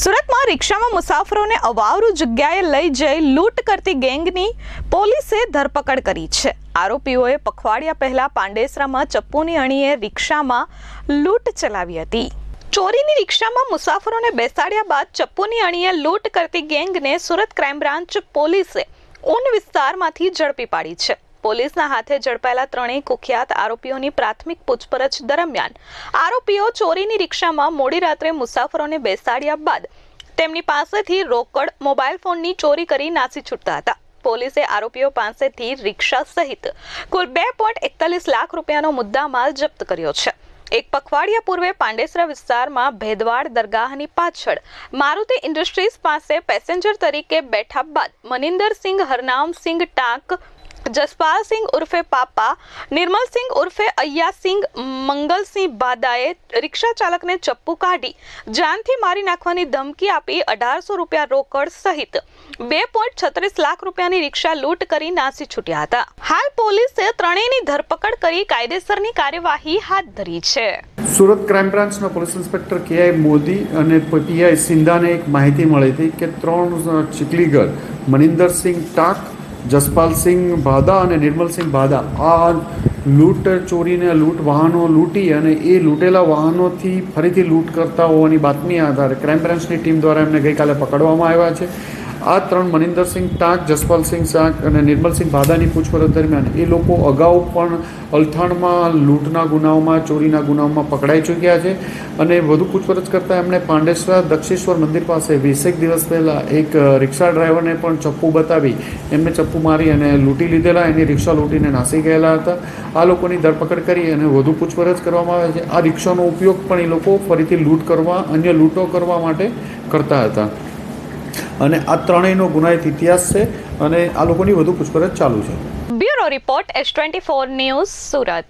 સુરતમાં રિક્ષામાં મુસાફરોને અવાવરૂ જગ્યાએ લઈ જઈ લૂંટ કરતી ગેંગની પોલીસે ધરપકડ કરી છે. આરોપીઓએ પખવાડિયા પહેલા પાંડેસરામાં ચપ્પુની અણીએ રિક્ષામાં લૂંટ ચલાવી હતી. ચોરીની રિક્ષામાં મુસાફરોને બેસાડ્યા બાદ ચપ્પુની અણીએ લૂંટ કરતી ગેંગને સુરત ક્રાઇમ બ્રાન્ચ પોલીસે ઊન વિસ્તારમાંથી ઝડપી પાડી છે. પોલીસના હાથે ઝડપાયેલા ત્રણેય કુખ્યાત આરોપીઓની પ્રાથમિક પૂછપરછ દરમિયાન. આરોપીઓ ચોરીની રિક્ષામાં મોડી રાત્રે મુસાફરોને બેસાડ્યા બાદ તેમની પાસેથી રોકડ, મોબાઈલ ફોનની ચોરી કરી નાસી છૂટતા હતા. પોલીસે આરોપીઓ પાસેથી રિક્ષા સહિત કુલ બે પોઈન્ટ એકતાલીસ લાખ રૂપિયાનો મુદ્દામાલ જપ્ત કર્યો છે. એક પખવાડિયા પૂર્વે પાંડેસરા વિસ્તારમાં ભેદવાડ દરગાહની પાછળ મારુતિ ઇન્ડસ્ટ્રીઝ પાસે પેસેન્જર તરીકે બેઠા બાદ મનિંદરસિંહ, હરનામસિંહ ટાંક જસપાલસિંહ ઉર્ફે પાપા નિર્મલસિંહ ઉર્ફે અય્યાસિંહ મંગલસિંહ બાદાએ રિક્ષા ચાલકને ચપ્પુ કાઢી, જાનથી મારી નાખવાની ધમકી આપી અઢારસો રૂપિયા રોકડ સહિત. બે પોઈન્ટ છત્રીસ લાખ રૂપિયાની રિક્ષા લૂંટ કરી નાસી છૂટ્યા હતા. હાલ પોલીસે ત્રણેયની ધરપકડ કરી કાયદેસરની કાર્યવાહી હાથ ધરી છે. સુરત ક્રાઇમ બ્રાન્ચના police inspector K I Modi અને પીઆઈ સિંધાને એક માહિતી મળી હતી કે ત્રણ ચીકલીગર મનિંદરસિંહ ટાક જસપાલસિંહ ભાદા અને નિર્મલસિંહ ભાદા આ લૂંટ ચોરીને, લૂંટ વાહનો લૂંટી અને એ લૂંટેલા વાહનોથી ફરીથી લૂંટ કરતા હોવાની બાતમી આધારે ક્રાઇમ બ્રાન્ચની ટીમ દ્વારા એમને ગઈકાલે પકડવામાં આવ્યા છે. આ ત્રણ મનિંદરસિંહ ટાંક, જસપાલસિંહ શાક અને નિર્મલસિંહ ભાદાની પૂછપરછ દરમિયાન એ લોકો અગાઉ પણ અલથાણમાં, લૂંટના ગુનાઓમાં, ચોરીના ગુનાઓમાં પકડાઈ ચૂક્યા છે અને વધુ પૂછપરછ કરતાં એમણે પાંડેશ્વર દક્ષેશ્વર મંદિર પાસે વીસેક દિવસ પહેલાં એક રિક્ષા ડ્રાઈવરને પણ ચપ્પુ બતાવી, એમને ચપ્પુ મારી અને લૂંટી લીધેલા, એની રિક્ષા લૂંટીને નાસી ગયેલા હતા. આ લોકોની ધરપકડ કરી અને વધુ પૂછપરછ કરવામાં આવે છે. આ રિક્ષાનો ઉપયોગ પણ એ લોકો ફરીથી લૂંટ કરવા, અન્ય લૂંટો કરવા માટે કરતા હતા. અને આ ત્રણેયનો ગુનાહિત ઇતિહાસ છે અને આ લોકોની વધુ પૂછપરછ ચાલુ છે. Bureau report S twenty four news Surat.